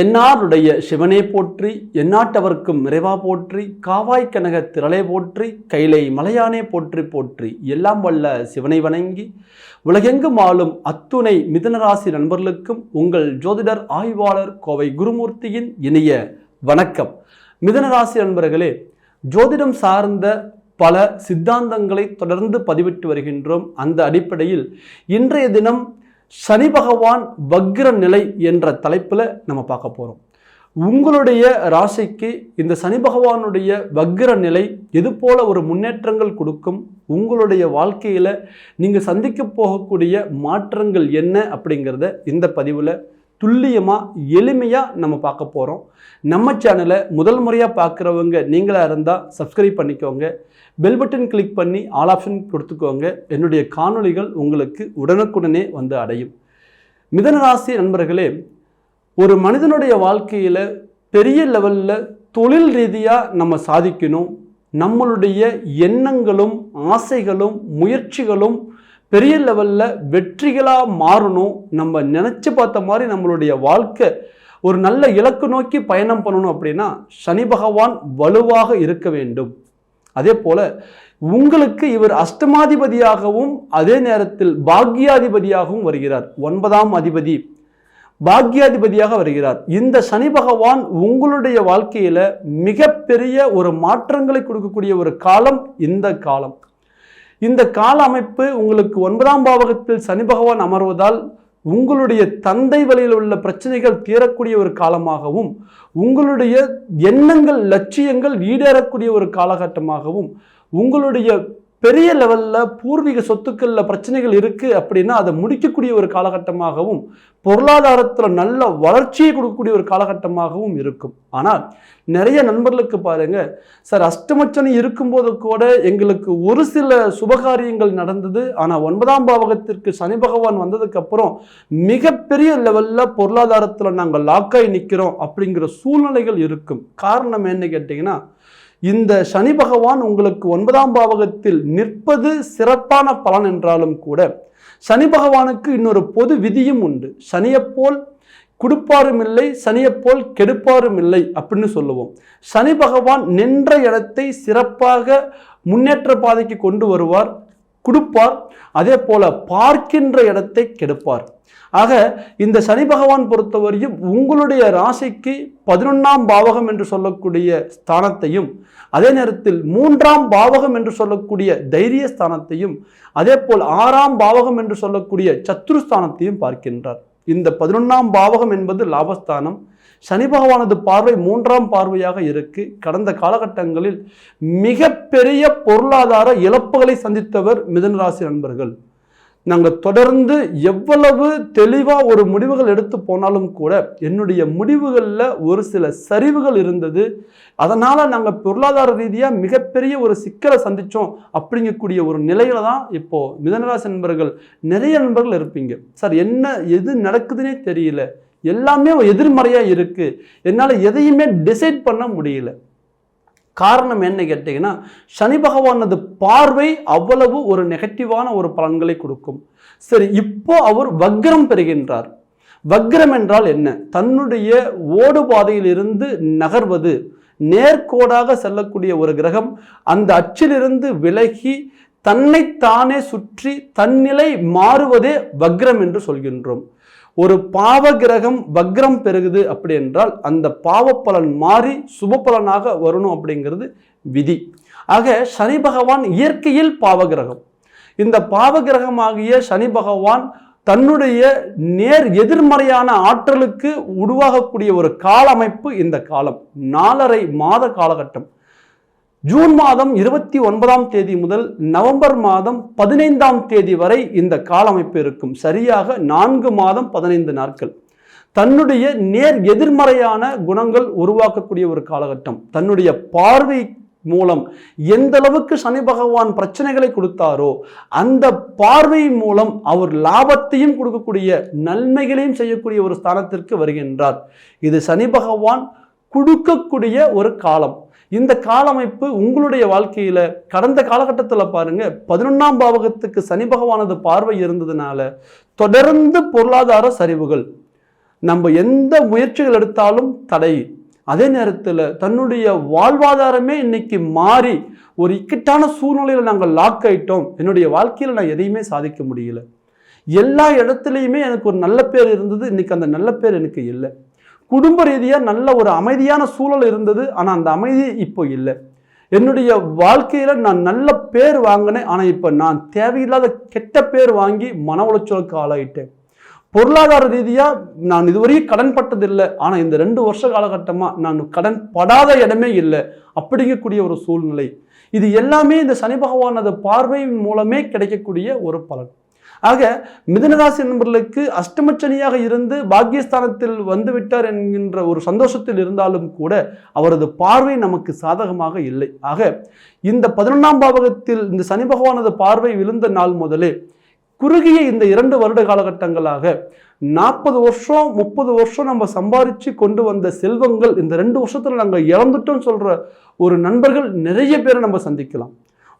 தென்னாருடைய சிவனே போற்றி எந்நாட்டவர்க்கும் நிறைவா போற்றி காவாய் கனக திரளே போற்றி கைலை மலையானே போற்றி போற்றி எல்லாம் வல்ல சிவனை வணங்கி உலகெங்கும் ஆளும் அத்துணை மிதனராசி நண்பர்களுக்கும் உங்கள் ஜோதிடர் ஆய்வாளர் கோவை குருமூர்த்தியின் இனிய வணக்கம். மிதனராசி நண்பர்களே ஜோதிடம் சார்ந்த பல சித்தாந்தங்களை தொடர்ந்து பதிவிட்டு வருகின்றோம். அந்த அடிப்படையில் இன்றைய தினம் சனி பகவான் வக்ர நிலை என்ற தலைப்பில் நம்ம பார்க்க போகிறோம் உங்களுடைய ராசிக்கு இந்த சனி பகவானுடைய வக்ர நிலை எது போல ஒரு முன்னேற்றங்கள் கொடுக்கும்? உங்களுடைய வாழ்க்கையில் நீங்கள் சந்திக்க போகக்கூடிய மாற்றங்கள் என்ன அப்படிங்கிறத இந்த பதிவில் துல்லியமாக எளிமையாக நம்ம பார்க்க போகிறோம் நம்ம சேனலை முதல் முறையாக பார்க்குறவங்க நீங்களாக இருந்தால் சப்ஸ்கிரைப் பண்ணிக்கோங்க. பெல் பட்டன் கிளிக் பண்ணி ஆல் ஆப்ஷன் கொடுத்துக்கோங்க. என்னுடைய காணொளிகள் உங்களுக்கு உடனுக்குடனே வந்து அடையும். மிதனராசி நண்பர்களே ஒரு மனிதனுடைய வாழ்க்கையில் பெரிய லெவலில் தொழில் ரீதியாக நம்ம சாதிக்கணும். நம்மளுடைய எண்ணங்களும் ஆசைகளும் முயற்சிகளும் பெரிய லெவலில் வெற்றிகளாக மாறணும். நம்ம நினச்சி பார்த்த மாதிரி நம்மளுடைய வாழ்க்கை ஒரு நல்ல இலக்கு நோக்கி பயணம் பண்ணணும் அப்படின்னா சனி பகவான் வலுவாக இருக்க வேண்டும். அதே போல உங்களுக்கு இவர் அஷ்டமாதிபதியாகவும் அதே நேரத்தில் பாக்யாதிபதியாகவும் வருகிறார். ஒன்பதாம் அதிபதி பாக்யாதிபதியாக வருகிறார். இந்த சனி பகவான் உங்களுடைய வாழ்க்கையில மிகப்பெரிய ஒரு மாற்றங்களை கொடுக்கக்கூடிய ஒரு காலம் இந்த காலம். இந்த கால அமைப்பு உங்களுக்கு ஒன்பதாம் பாவகத்தில் சனி பகவான் அமர்வதால் உங்களுடைய தந்தை வழியில் உள்ள பிரச்சனைகள் தீரக்கூடிய ஒரு காலமாகவும் உங்களுடைய எண்ணங்கள் லட்சியங்கள் ஈடேறக்கூடிய ஒரு காலகட்டமாகவும் உங்களுடைய பெரிய லெவலில் பூர்வீக சொத்துக்களில் பிரச்சனைகள் இருக்குது அப்படின்னா அதை முடிக்கக்கூடிய ஒரு காலகட்டமாகவும் பொருளாதாரத்தில் நல்ல வளர்ச்சியை கொடுக்கக்கூடிய ஒரு காலகட்டமாகவும் இருக்கும். ஆனால் நிறைய நண்பர்களுக்கு பாருங்கள் சார் அஷ்டமச்சனி இருக்கும்போது கூட எங்களுக்கு ஒரு சில சுபகாரியங்கள் நடந்தது. ஆனால் ஒன்பதாம் பாவகத்திற்கு சனி பகவான் வந்ததுக்கப்புறம் மிகப்பெரிய லெவலில் பொருளாதாரத்தில் நாங்கள் லாக்காய் நிற்கிறோம் அப்படிங்கிற சூழ்நிலைகள் இருக்கும். காரணம் என்ன கேட்டிங்கன்னா இந்த சனி பகவான் உங்களுக்கு ஒன்பதாம் பாவகத்தில் நிற்பது சிறப்பான பலன் என்றாலும் கூட சனி பகவானுக்கு இன்னொரு பொது விதியும் உண்டு. சனியைப்போல் கொடுப்பாரும் இல்லை சனியைப்போல் கெடுப்பாரும் இல்லை அப்படின்னு சொல்லுவோம். சனி பகவான் நின்ற இடத்தை சிறப்பாக முன்னேற்ற பாதைக்கு கொண்டு வருவார். கொடுப்பார். அதே போல பார்க்கின்ற இடத்தை கெடுப்பார். ஆக இந்த சனி பகவான் பொறுத்தவரையும் உங்களுடைய ராசிக்கு பதினொன்றாம் பாவகம் என்று சொல்லக்கூடிய ஸ்தானத்தையும் அதே நேரத்தில் மூன்றாம் பாவகம் என்று சொல்லக்கூடிய தைரிய ஸ்தானத்தையும் அதே போல் ஆறாம் பாவகம் என்று சொல்லக்கூடிய சத்துருஸ்தானத்தையும் பார்க்கின்றார். இந்த பதினொன்றாம் பாவகம் என்பது லாபஸ்தானம். சனி பகவானது பார்வை மூன்றாம் பார்வையாக இருக்கு. கடந்த காலகட்டங்களில் மிகப்பெரிய பொருளாதார இழப்புகளை சந்தித்தவர் மிதனராசி நண்பர்கள். நாங்கள் தொடர்ந்து எவ்வளவு தெளிவாக ஒரு முடிவுகள் எடுத்து போனாலும் கூட என்னுடைய முடிவுகளில் ஒரு சில சரிவுகள் இருந்தது. அதனால் நாங்கள் பொருளாதார ரீதியாக மிகப்பெரிய ஒரு சிக்கலை சந்தித்தோம் அப்படிங்கக்கூடிய ஒரு நிலையில தான் இப்போது மிதனராசி நண்பர்கள் நிறைய நண்பர்கள் இருப்பீங்க. சார் என்ன எது நடக்குதுன்னே தெரியல. எல்லாமே எதிர்மறையாக இருக்குது என்னால் எதையுமே டிசைட் பண்ண முடியல. காரணம் என்ன கேட்டிங்கன்னா சனி பகவானது பார்வை அவ்வளவு ஒரு நெகட்டிவான ஒரு பலன்களை கொடுக்கும். சரி இப்போ அவர் வக்ரம் பெறுகின்றார். வக்ரம் என்றால் என்ன? தன்னுடைய ஓடு பாதையிலிருந்து நகர்வது. நேர்கோடாக செல்லக்கூடிய ஒரு கிரகம் அந்த அச்சிலிருந்து விலகி தன்னைத்தானே சுற்றி தன்னிலை மாறுவதே வக்ரம் என்று சொல்கின்றோம். ஒரு பாவ கிரகம் வக்ரம் பெருகுது அப்படி என்றால் அந்த பாவ பலன் மாறி சுப பலனாக வரணும் அப்படிங்கிறது விதி. ஆக சனி பகவான் இயற்கையில் பாவ கிரகம் இந்த பாவ கிரகமாகிய சனி பகவான் தன்னுடைய நேர் எதிர்மறையான ஆற்றலுக்கு உருவாகக்கூடிய ஒரு கால அமைப்பு இந்த காலம். நாலரை மாத காலகட்டம். ஜூன் மாதம் இருபத்தி ஒன்பதாம் தேதி முதல் நவம்பர் மாதம் பதினைந்தாம் தேதி வரை இந்த கால அமைப்பு இருக்கும். சரியாக நான்கு மாதம் பதினைந்து நாட்கள். தன்னுடைய நேர் எதிர்மறையான குணங்கள் உருவாக்கக்கூடிய ஒரு காலகட்டம். தன்னுடைய பார்வை மூலம் எந்த அளவுக்கு சனி பகவான் பிரச்சனைகளை கொடுத்தாரோ அந்த பார்வை மூலம் அவர் லாபத்தையும் கொடுக்கக்கூடிய நன்மைகளையும் செய்யக்கூடிய ஒரு ஸ்தானத்திற்கு வருகின்றார். இது சனி பகவான் கொடுக்கக்கூடிய ஒரு காலம். இந்த காலமைப்பு உங்களுடைய வாழ்க்கையில் கடந்த காலகட்டத்தில் பாருங்க பதினொன்றாம் பாவகத்துக்கு சனி பகவானது பார்வை இருந்ததுனால தொடர்ந்து பொருளாதார சரிவுகள் நம்ம எந்த முயற்சிகள் எடுத்தாலும் தடை. அதே நேரத்தில் தன்னுடைய வாழ்வாதாரமே இன்னைக்கு மாறி ஒரு இக்கட்டான சூழ்நிலையில் நாங்கள் லாக் ஆயிட்டோம். என்னுடைய வாழ்க்கையில் நான் எதையுமே சாதிக்க முடியல. எல்லா இடத்துலையுமே எனக்கு ஒரு நல்ல பேர் இருந்தது இன்னைக்கு அந்த நல்ல பேர் எனக்கு இல்லை. குடும்ப ரீதியாக நல்ல ஒரு அமைதியான சூழல் இருந்தது. ஆனால் அந்த அமைதி இப்போ இல்லை. என்னுடைய வாழ்க்கையில் நான் நல்ல பேர் வாங்கினேன். ஆனால் இப்போ நான் தேவையில்லாத கெட்ட பேர் வாங்கி மன உளைச்சலுக்கு ஆளாயிட்டேன். பொருளாதார ரீதியாக நான் இதுவரையும் கடன் பட்டதில்லை. ஆனால் இந்த ரெண்டு வருஷ காலகட்டமாக நான் கடன் படாத இடமே இல்லை. அப்படிங்கக்கூடிய ஒரு சூழ்நிலை. இது எல்லாமே இந்த சனி பகவானது பார்வையின் மூலமே கிடைக்கக்கூடிய ஒரு பலன். ஆக மிதனராசி நண்பர்களுக்கு அஷ்டமச்சனியாக இருந்து பாக்கியஸ்தானத்தில் வந்துவிட்டார் என்கின்ற ஒரு சந்தோஷத்தில் இருந்தாலும் கூட அவரது பார்வை நமக்கு சாதகமாக இல்லை. ஆக இந்த பதினொன்றாம் பாவகத்தில் இந்த சனி பகவானது பார்வை விழுந்த நாள் முதலே குறுகிய இந்த இரண்டு வருட காலகட்டங்களாக நாற்பது வருஷம் முப்பது வருஷம் நம்ம சம்பாதிச்சு கொண்டு வந்த செல்வங்கள் இந்த ரெண்டு வருஷத்தில் நாங்கள் இழந்துட்டோம்னு சொல்கிற ஒரு நண்பர்கள் நிறைய பேரை நம்ம சந்திக்கலாம்.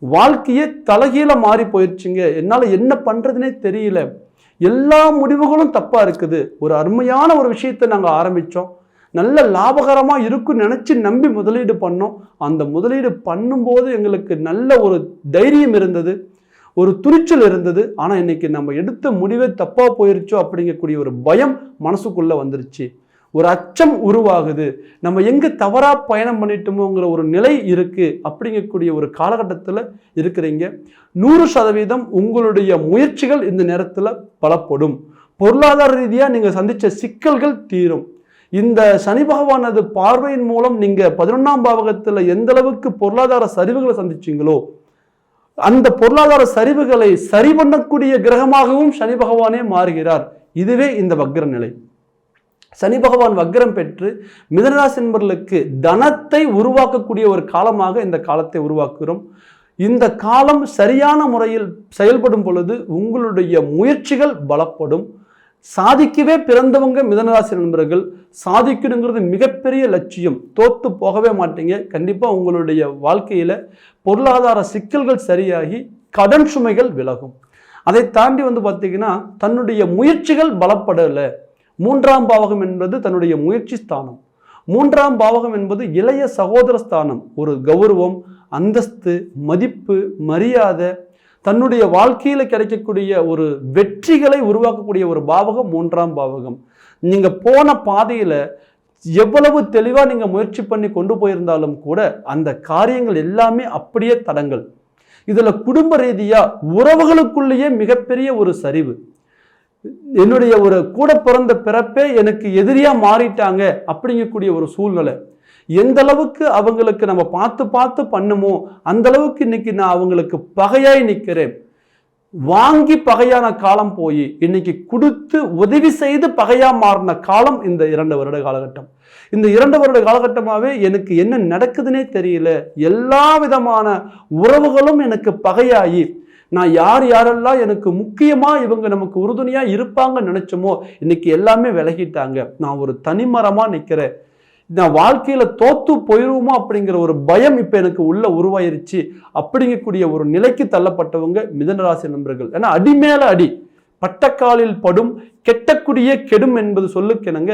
வாழ்க்கையே தலகீழ மாறி போயிடுச்சுங்க என்னால் என்ன பண்ணுறதுனே தெரியல. எல்லா முடிவுகளும் தப்பாக இருக்குது. ஒரு அருமையான ஒரு விஷயத்தை நாங்கள் ஆரம்பித்தோம் நல்ல லாபகரமாக இருக்கும்னு நினச்சி நம்பி முதலீடு பண்ணோம். அந்த முதலீடு பண்ணும்போது எங்களுக்கு நல்ல ஒரு தைரியம் இருந்தது. ஒரு துணிச்சல் இருந்தது. ஆனால் இன்னைக்கு நம்ம எடுத்த முடிவே தப்பாக போயிருச்சோ அப்படிங்கக்கூடிய ஒரு பயம் மனசுக்குள்ளே வந்துருச்சு. ஒரு அச்சம் உருவாகுது. நம்ம எங்க தவறா பயணம் பண்ணிட்டோமோங்கிற ஒரு நிலை இருக்கு அப்படிங்கக்கூடிய ஒரு காலகட்டத்தில் இருக்கிறீங்க. நூறு சதவீதம் உங்களுடைய முயற்சிகள் இந்த நேரத்தில் பலப்படும். பொருளாதார ரீதியாக நீங்கள் சந்தித்த சிக்கல்கள் தீரும். இந்த சனி பகவானது பார்வையின் மூலம் நீங்கள் பதினொன்றாம் பாவகத்தில் எந்த அளவுக்கு பொருளாதார சரிவுகளை சந்திச்சீங்களோ அந்த பொருளாதார சரிவுகளை சரி பண்ணக்கூடிய கிரகமாகவும் சனி பகவானே மாறுகிறார். இதுவே இந்த வக்ர நிலை. சனி பகவான் வக்ரம் பெற்று மிதனராசி என்பவர்களுக்கு தனத்தை உருவாக்கக்கூடிய ஒரு காலமாக இந்த காலத்தை உருவாக்குகிறோம். இந்த காலம் சரியான முறையில் செயல்படும் பொழுது உங்களுடைய முயற்சிகள் பலப்படும். சாதிக்கவே பிறந்தவங்க மிதனராசி நண்பர்கள் சாதிக்கணுங்கிறது மிகப்பெரிய லட்சியம். தோத்து போகவே மாட்டீங்க. கண்டிப்பாக உங்களுடைய வாழ்க்கையில் பொருளாதார சிக்கல்கள் சரியாகி கடன் சுமைகள் விலகும். அதை தாண்டி வந்து பார்த்தீங்கன்னா தன்னுடைய முயற்சிகள் பலப்படலை. மூன்றாம் பாவகம் என்பது தன்னுடைய முயற்சி ஸ்தானம். மூன்றாம் பாவகம் என்பது இளைய சகோதர ஸ்தானம். ஒரு கௌரவம் அந்தஸ்து மதிப்பு மரியாதை தன்னுடைய வாழ்க்கையில் கிடைக்கக்கூடிய ஒரு வெற்றிகளை உருவாக்கக்கூடிய ஒரு பாவகம் மூன்றாம் பாவகம். நீங்கள் போன பாதையில் எவ்வளவு தெளிவாக நீங்கள் முயற்சி பண்ணி கொண்டு போயிருந்தாலும் கூட அந்த காரியங்கள் எல்லாமே அப்படியே தடங்கள். இதில் குடும்ப ரீதியாக உறவுகளுக்குள்ளேயே மிகப்பெரிய ஒரு சரிவு. என்னுடைய ஒரு கூட பிறந்த பிறப்பே எனக்கு எதிரியாக மாறிட்டாங்க அப்படிங்கக்கூடிய ஒரு சூழ்நிலை. எந்த அளவுக்கு அவங்களுக்கு நம்ம பார்த்து பார்த்து பண்ணுமோ அந்த அளவுக்கு இன்னைக்கு நான் அவங்களுக்கு பகையாய் நிற்கிறேன். வாங்கி பகையான காலம் போய் இன்னைக்கு கொடுத்து உதவி செய்து பகையா மாறின காலம் இந்த இரண்டு வருட காலகட்டம். இந்த இரண்டு வருட காலகட்டமாகவே எனக்கு என்ன நடக்குதுன்னே தெரியல. எல்லா விதமான உறவுகளும் எனக்கு பகையாகி நான் யார் யாரெல்லாம் எனக்கு முக்கியமாக இவங்க நமக்கு உறுதுணையாக இருப்பாங்கன்னு நினச்சோமோ இன்னைக்கு எல்லாமே விலகிட்டாங்க. நான் ஒரு தனிமரமாக நிற்கிறேன் நான் வாழ்க்கையில் தோத்து போயிடுவோமோ அப்படிங்கிற ஒரு பயம் இப்போ எனக்கு உள்ள உருவாயிருச்சு. அப்படிங்கக்கூடிய ஒரு நிலைக்கு தள்ளப்பட்டவங்க மிதனராசி நண்பர்கள். ஏன்னா அடி மேலே அடி. பட்டக்காலில் படும் கெட்டக்குடியே கெடும் என்பது சொல்லுக்கெனங்க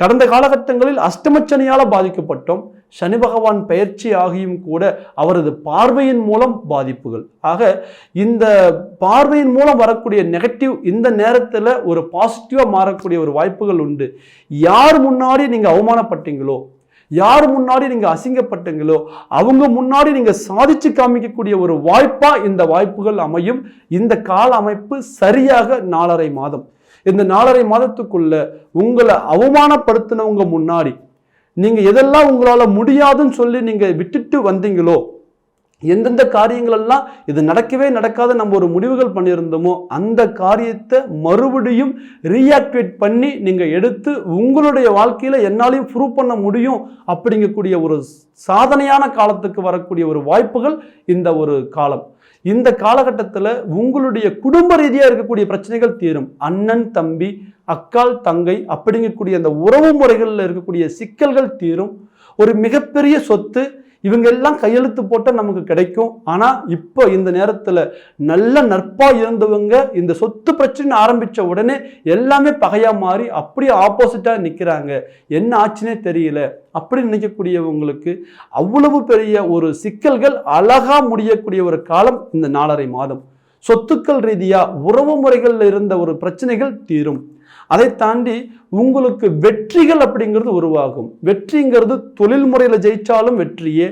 கடந்த காலகட்டங்களில் அஷ்டமச்சனியால் பாதிக்கப்பட்டோம். சனி பகவான் பயிற்சி ஆகியும் கூட அவரது பார்வையின் மூலம் பாதிப்புகள். ஆக இந்த பார்வையின் மூலம் வரக்கூடிய நெகட்டிவ் இந்த நேரத்தில் ஒரு பாசிட்டிவாக மாறக்கூடிய ஒரு வாய்ப்புகள் உண்டு. யார் முன்னாடி நீங்கள் அவமானப்பட்டீங்களோ யார் முன்னாடி நீங்கள் அசிங்கப்பட்டீங்களோ அவங்க முன்னாடி நீங்கள் சாதிச்சு காமிக்கக்கூடிய ஒரு வாய்ப்பாக இந்த வாய்ப்புகள் அமையும். இந்த கால அமைப்பு சரியாக நாலரை மாதம். இந்த நாலரை மாதத்துக்குள்ள உங்களை அவமானப்படுத்தினவங்க முன்னாடி நீங்கள் எதெல்லாம் உங்களால் முடியாதுன்னு சொல்லி நீங்கள் விட்டுட்டு வந்தீங்களோ எந்தெந்த காரியங்களெல்லாம் இது நடக்கவே நடக்காத நம்ம ஒரு முடிவுகள் பண்ணியிருந்தோமோ அந்த காரியத்தை மறுபடியும் ரீஆக்டிவேட் பண்ணி நீங்கள் எடுத்து உங்களுடைய வாழ்க்கையில் என்னாலையும் ப்ரூவ் பண்ண முடியும் அப்படிங்கக்கூடிய ஒரு சாதனையான காலத்துக்கு வரக்கூடிய ஒரு வாய்ப்புகள் இந்த ஒரு காலம். இந்த காலகட்டத்தில் உங்களுடைய குடும்ப ரீதியாக இருக்கக்கூடிய பிரச்சனைகள் தீரும். அண்ணன் தம்பி அக்கால் தங்கை அப்படிங்கக்கூடிய அந்த உறவு முறைகளில் இருக்கக்கூடிய சிக்கல்கள் தீரும். ஒரு மிகப்பெரிய சொத்து இவங்க எல்லாம் கையெழுத்து போட்டால் நமக்கு கிடைக்கும். ஆனால் இப்போ இந்த நேரத்தில் நல்ல நட்பாக இருந்தவங்க இந்த சொத்து பிரச்சனை ஆரம்பித்த உடனே எல்லாமே பகையாக மாறி அப்படியே ஆப்போசிட்டாக நிற்கிறாங்க என்ன ஆச்சுன்னே தெரியல. அப்படி நினைக்கக்கூடியவங்களுக்கு அவ்வளவு பெரிய ஒரு சிக்கல்கள் அழகாக முடியக்கூடிய ஒரு காலம் இந்த நாலரை மாதம். சொத்துக்கள் ரீதியாக உறவு முறைகளில் இருந்த ஒரு பிரச்சனைகள் தீரும். அதை தாண்டி உங்களுக்கு வெற்றிகள் அப்படிங்கிறது உருவாகும். வெற்றிங்கிறது தொழில் முறையில் ஜெயித்தாலும் வெற்றியே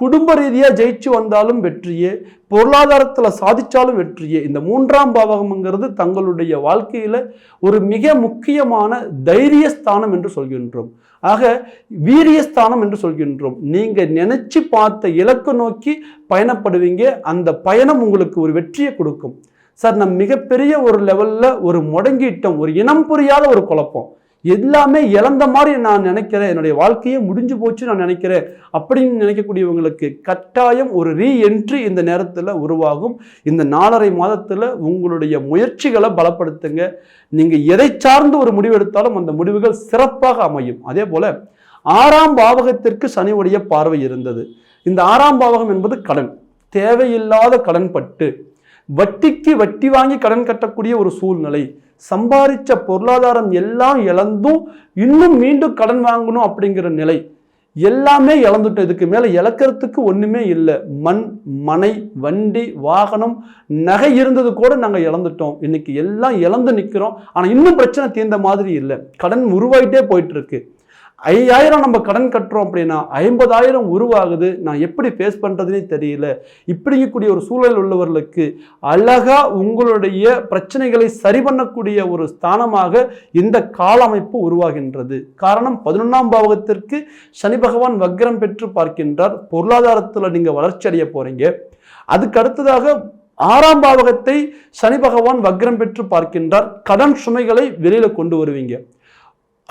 குடும்ப ரீதியாக ஜெயிச்சு வந்தாலும் வெற்றியே பொருளாதாரத்தில் சாதித்தாலும் வெற்றியே. இந்த மூன்றாம் பாவகம்ங்கிறது தங்களுடைய வாழ்க்கையில் ஒரு மிக முக்கியமான தைரிய ஸ்தானம் என்று சொல்கின்றோம். ஆக வீரியஸ்தானம் என்று சொல்கின்றோம். நீங்கள் நினச்சி பார்த்த இலக்கு நோக்கி பயணப்படுவீங்க. அந்த பயணம் உங்களுக்கு ஒரு வெற்றியை கொடுக்கும். சார் நம்ம மிகப்பெரிய ஒரு லெவலில் ஒரு முடங்கிட்டோம் ஒரு இனம் புரியாத ஒரு குழப்பம். எல்லாமே இழந்த மாதிரி நான் நினைக்கிறேன். என்னுடைய வாழ்க்கையே முடிஞ்சு போச்சு நான் நினைக்கிறேன். அப்படின்னு நினைக்கக்கூடியவங்களுக்கு கட்டாயம் ஒரு ரீஎன்ட்ரி இந்த நேரத்தில் உருவாகும். இந்த நாலரை மாதத்தில் உங்களுடைய முயற்சிகளை பலப்படுத்துங்க. நீங்கள் எதை சார்ந்து ஒரு முடிவு எடுத்தாலும் அந்த முடிவுகள் சிறப்பாக அமையும். அதே போல் ஆறாம் பாவகத்திற்கு சனியுடைய பார்வை இருந்தது. இந்த ஆறாம் பாவகம் என்பது கடன். தேவையில்லாத கடன் பட்டு வட்டிக்கு வட்டி வாங்கி கடன் கட்டக்கூடிய ஒரு சூழ்நிலை. சம்பாதிச்ச பொருளாதாரம் எல்லாம் இழந்தும் இன்னும் மீண்டும் கடன் வாங்கணும் அப்படிங்கிற நிலை. எல்லாமே இழந்துட்டோம். இதுக்கு மேலே இழக்கிறதுக்கு ஒன்றுமே இல்லை. மண் மனை வண்டி வாகனம் நகை இருந்தது கூட நாங்கள் இழந்துட்டோம். இன்னைக்கு எல்லாம் இழந்து நிற்கிறோம் ஆனால் இன்னும் பிரச்சனை தீர்ந்த மாதிரி இல்லை. கடன் உருவாயிட்டே போயிட்டு இருக்கு. ஐயாயிரம் நம்ம கடன் கட்டுறோம் அப்படின்னா ஐம்பதாயிரம் உருவாகுது. நான் எப்படி ஃபேஸ் பண்ணுறதுனே தெரியல. இப்படிங்கக்கூடிய ஒரு சூழல் உள்ளவர்களுக்கு அழகாக உங்களுடைய பிரச்சனைகளை சரி பண்ணக்கூடிய ஒரு ஸ்தானமாக இந்த கால அமைப்பு உருவாகின்றது. காரணம் பதினொன்றாம் பாவகத்திற்கு சனி பகவான் வக்ரம் பெற்று பார்க்கின்றார். பொருளாதாரத்தில் நீங்கள் வளர்ச்சி அடைய போகிறீங்க அதுக்கு அடுத்ததாக ஆறாம் பாவகத்தை சனி பகவான் வக்ரம் பெற்று பார்க்கின்றார். கடன் சுமைகளை வெளியில் கொண்டு வருவீங்க.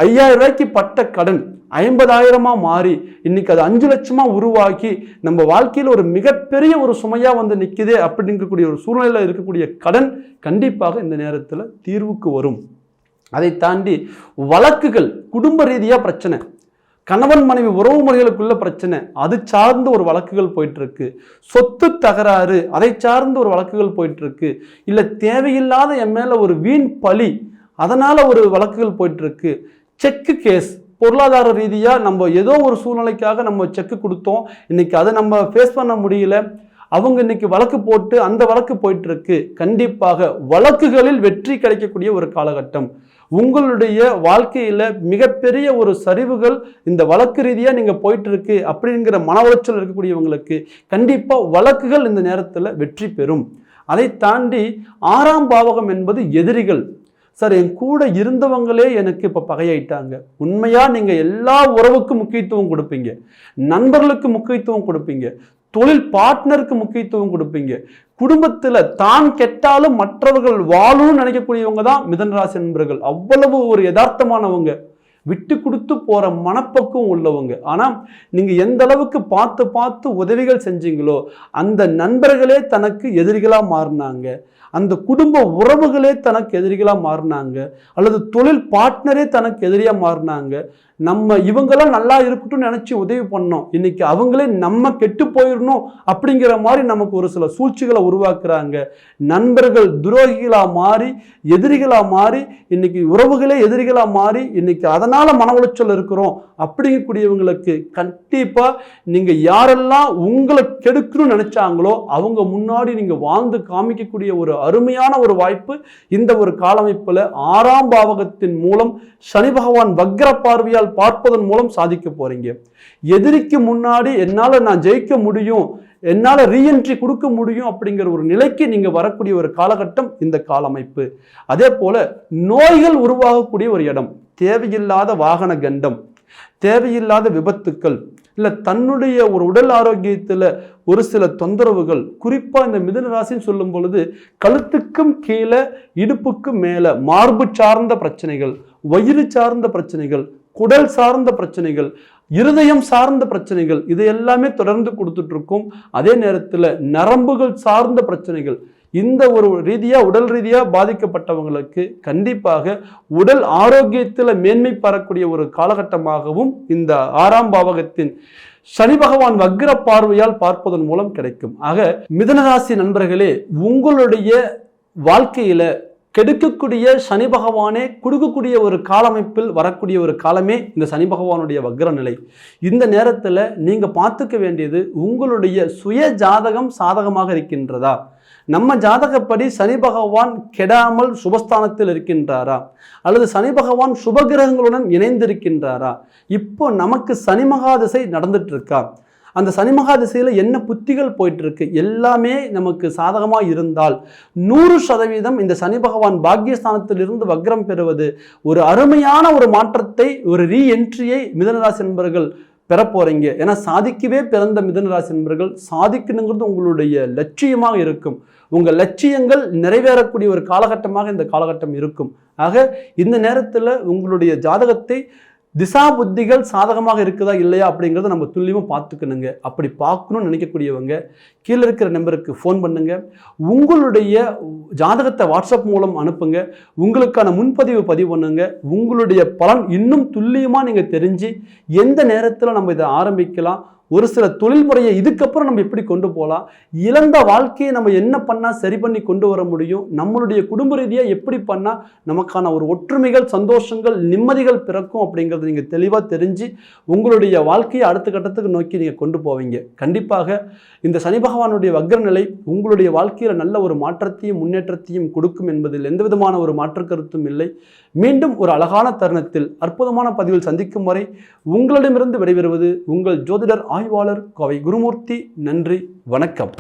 ஐயாயிரம் ரூபாய்க்கு பட்ட கடன் ஐம்பதாயிரமாக மாறி இன்னைக்கு அது அஞ்சு லட்சமாக உருவாக்கி நம்ம வாழ்க்கையில் ஒரு மிகப்பெரிய ஒரு சுமையாக வந்து நிற்குதே அப்படிங்கக்கூடிய ஒரு சூழ்நிலையில் இருக்கக்கூடிய கடன் கண்டிப்பாக இந்த நேரத்தில் தீர்வுக்கு வரும். அதை தாண்டி வழக்குகள் குடும்ப ரீதியாக பிரச்சனை கணவன் மனைவி உறவு முறைகளுக்குள்ள பிரச்சனை அது சார்ந்த ஒரு வழக்குகள் போயிட்டு இருக்கு சொத்து தகராறு அதை சார்ந்த ஒரு வழக்குகள் போயிட்டு இருக்கு தேவையில்லாத என் மேல ஒரு வீண் பழி அதனால ஒரு வழக்குகள் போயிட்டு இருக்கு செக்கு கேஸ். பொருளாதார ரீதியாக நம்ம ஏதோ ஒரு சூழ்நிலைக்காக நம்ம செக்கு கொடுத்தோம். இன்னைக்கு அதை நம்ம ஃபேஸ் பண்ண முடியல. அவங்க இன்னைக்கு வழக்கு போட்டு அந்த வழக்கு போயிட்டு இருக்கு கண்டிப்பாக வழக்குகளில் வெற்றி கிடைக்கக்கூடிய ஒரு காலகட்டம். உங்களுடைய வாழ்க்கையில மிகப்பெரிய ஒரு சரிவுகள் இந்த வழக்கு ரீதியாக நீங்க போயிட்டு இருக்கு அப்படிங்கிற மன உளைச்சல் இருக்கக்கூடியவங்களுக்கு கண்டிப்பாக வழக்குகள் இந்த நேரத்தில் வெற்றி பெறும். அதை தாண்டி ஆறாம் பாவகம் என்பது எதிரிகள். சார் என் கூட இருந்தவங்களே எனக்கு இப்போ பகையாயிட்டாங்க. உண்மையாக நீங்கள் எல்லா உறவுக்கும் முக்கியத்துவம் கொடுப்பீங்க. நண்பர்களுக்கு முக்கியத்துவம் கொடுப்பீங்க. தொழில் பார்ட்னருக்கு முக்கியத்துவம் கொடுப்பீங்க. குடும்பத்தில் தான் கெட்டாலும் மற்றவர்கள் வாழணும்னு நினைக்கக்கூடியவங்க தான் மிதன்ராசி நண்பர்கள் அவ்வளவு ஒரு யதார்த்தமானவங்க. விட்டு கொடுத்து போகிற மனப்பக்குவம் உள்ளவங்க. ஆனால் நீங்கள் எந்த அளவுக்கு பார்த்து பார்த்து உதவிகள் செஞ்சீங்களோ அந்த நண்பர்களே தனக்கு எதிரிகளாக மாறினாங்க. அந்த குடும்ப உறவுகளே தனக்கு எதிரிகளாக மாறினாங்க. அல்லது தொழில் பார்ட்னரே தனக்கு எதிரியாக மாறினாங்க. நம்ம இவங்களாம் நல்லா இருக்கட்டும்னு நினச்சி உதவி பண்ணோம். இன்னைக்கு அவங்களே நம்ம கெட்டு போயிடணும் அப்படிங்கிற மாதிரி நமக்கு ஒரு சில சூழ்ச்சிகளை உருவாக்குறாங்க. நண்பர்கள் துரோகிகளாக மாறி எதிரிகளாக மாறி இன்னைக்கு உறவுகளே எதிரிகளாக மாறி இன்னைக்கு அதனால் மன உளைச்சல் இருக்கிறோம் அப்படிங்கக்கூடியவங்களுக்கு கண்டிப்பாக நீங்கள் யாரெல்லாம் உங்களை கெடுக்கணும்னு நினச்சாங்களோ அவங்க முன்னாடி நீங்கள் வாழ்ந்து காமிக்கக்கூடிய ஒரு அருமையான ஒரு வாய்ப்பு இந்த ஒரு காலமைப்பில் ஆறாம் பாவகத்தின் மூலம் சனி பகவான் வக்ர பார்வையால் பார்ப்பதன் மூலம் சாதிக்க போறீங்க. எதிரிக்கு முன்னாடி என்னால நான் ஜெயிக்க முடியும் என்னால் ரீஎன்ட்ரி கொடுக்க முடியும் அப்படிங்கிற ஒரு நிலைக்கு நீங்க வரக்கூடிய ஒரு காலகட்டம் இந்த காலமைப்பு. அதே போல நோய்கள் உருவாகக்கூடிய ஒரு இடம் தேவையில்லாத வாகன கண்டம் தேவையில்லாத விபத்துக்கள் இல்லை தன்னுடைய ஒரு உடல் ஆரோக்கியத்தில் ஒரு சில தொந்தரவுகள் குறிப்பாக இந்த மிதன ராசின்னு சொல்லும் பொழுது கழுத்துக்கும் கீழே இடுப்புக்கும் மேலே மார்பு சார்ந்த பிரச்சனைகள் வயிறு சார்ந்த பிரச்சனைகள் குடல் சார்ந்த பிரச்சனைகள் இருதயம் சார்ந்த பிரச்சனைகள் இது எல்லாமே தொடர்ந்து கொடுத்துட்டு இருக்கும் அதே நேரத்தில் நரம்புகள் சார்ந்த பிரச்சனைகள் இந்த ஒரு ரீதியாக உடல் ரீதியாக பாதிக்கப்பட்டவங்களுக்கு கண்டிப்பாக உடல் ஆரோக்கியத்தில் மேன்மை பெறக்கூடிய ஒரு காலகட்டமாகவும் இந்த ஆறாம் பாவகத்தின் சனி பகவான் வக்ர பார்வையால் பார்ப்பதன் மூலம் கிடைக்கும். ஆக மிதனராசி நண்பர்களே உங்களுடைய வாழ்க்கையில கெடுக்கக்கூடிய சனி பகவானே கொடுக்கக்கூடிய ஒரு காலமைப்பில் வரக்கூடிய ஒரு காலமே இந்த சனி பகவானுடைய வக்ர நிலை இந்த நேரத்தில் நீங்கள் பார்த்துக்க வேண்டியது உங்களுடைய சுய ஜாதகம் சாதகமாக இருக்கின்றதா? நம்ம ஜாதகப்படி சனி பகவான் கெடாமல் சுபஸ்தானத்தில் இருக்கின்றாரா? அல்லது சனி பகவான் சுபகிரகங்களுடன் இணைந்திருக்கின்றாரா? இப்போ நமக்கு சனி மகாதிசை நடந்துட்டு இருக்கா? அந்த சனி மகா திசையில் என்ன புத்திகள் போயிட்டு இருக்கு எல்லாமே நமக்கு சாதகமாக இருந்தால் நூறு சதவீதம் இந்த சனி பகவான் பாக்கியஸ்தானத்திலிருந்து வக்ரம் பெறுவது ஒரு அருமையான ஒரு மாற்றத்தை ஒரு ரீஎன்ட்ரியை மிதனராசி என்பர்கள் பெற போறீங்க ஏன்னா சாதிக்கவே பிறந்த மிதனராசி என்பர்கள் சாதிக்கணுங்கிறது உங்களுடைய லட்சியமாக இருக்கும். உங்கள் லட்சியங்கள் நிறைவேறக்கூடிய ஒரு காலகட்டமாக இந்த காலகட்டம் இருக்கும். ஆக இந்த நேரத்தில் உங்களுடைய ஜாதகத்தை திசா புத்திகள் சாதகமாக இருக்குதா இல்லையா அப்படிங்கிறத நம்ம துல்லியமாக பார்த்துக்கணுங்க. அப்படி பார்க்கணும்னு நினைக்கக்கூடியவங்க கீழே இருக்கிற நம்பருக்கு ஃபோன் பண்ணுங்க. உங்களுடைய ஜாதகத்தை வாட்ஸ்அப் மூலம் அனுப்புங்க. உங்களுக்கான முன்பதிவு பதிவு பண்ணுங்க. உங்களுடைய பலன் இன்னும் துல்லியமாக நீங்கள் தெரிஞ்சு எந்த நேரத்தில் நம்ம இதை ஆரம்பிக்கலாம் ஒரு சில தொழில் முறையை இதுக்கப்புறம் நம்ம எப்படி கொண்டு போகலாம்? இழந்த வாழ்க்கையை நம்ம என்ன பண்ணால் சரி பண்ணி கொண்டு வர முடியும்? நம்மளுடைய குடும்ப ரீதியாக எப்படி பண்ணால் நமக்கான ஒரு ஒற்றுமைகள் சந்தோஷங்கள் நிம்மதிகள் பிறக்கும் அப்படிங்கிறத நீங்கள் தெளிவாக தெரிஞ்சு உங்களுடைய வாழ்க்கையை அடுத்த கட்டத்துக்கு நோக்கி நீங்கள் கொண்டு போவீங்க. கண்டிப்பாக இந்த சனி பகவானுடைய வக்ரநிலை உங்களுடைய வாழ்க்கையில் நல்ல ஒரு மாற்றத்தையும் முன்னேற்றத்தையும் கொடுக்கும் என்பதில் எந்த விதமான ஒரு மாற்று கருத்தும் இல்லை. மீண்டும் ஒரு அழகான தருணத்தில் அற்புதமான பதிவில் சந்திக்கும் வரை உங்களிடமிருந்து விடைபெறுவது உங்கள் ஜோதிடர் ஆய்வாளர் கோவை குருமூர்த்தி. நன்றி வணக்கம்.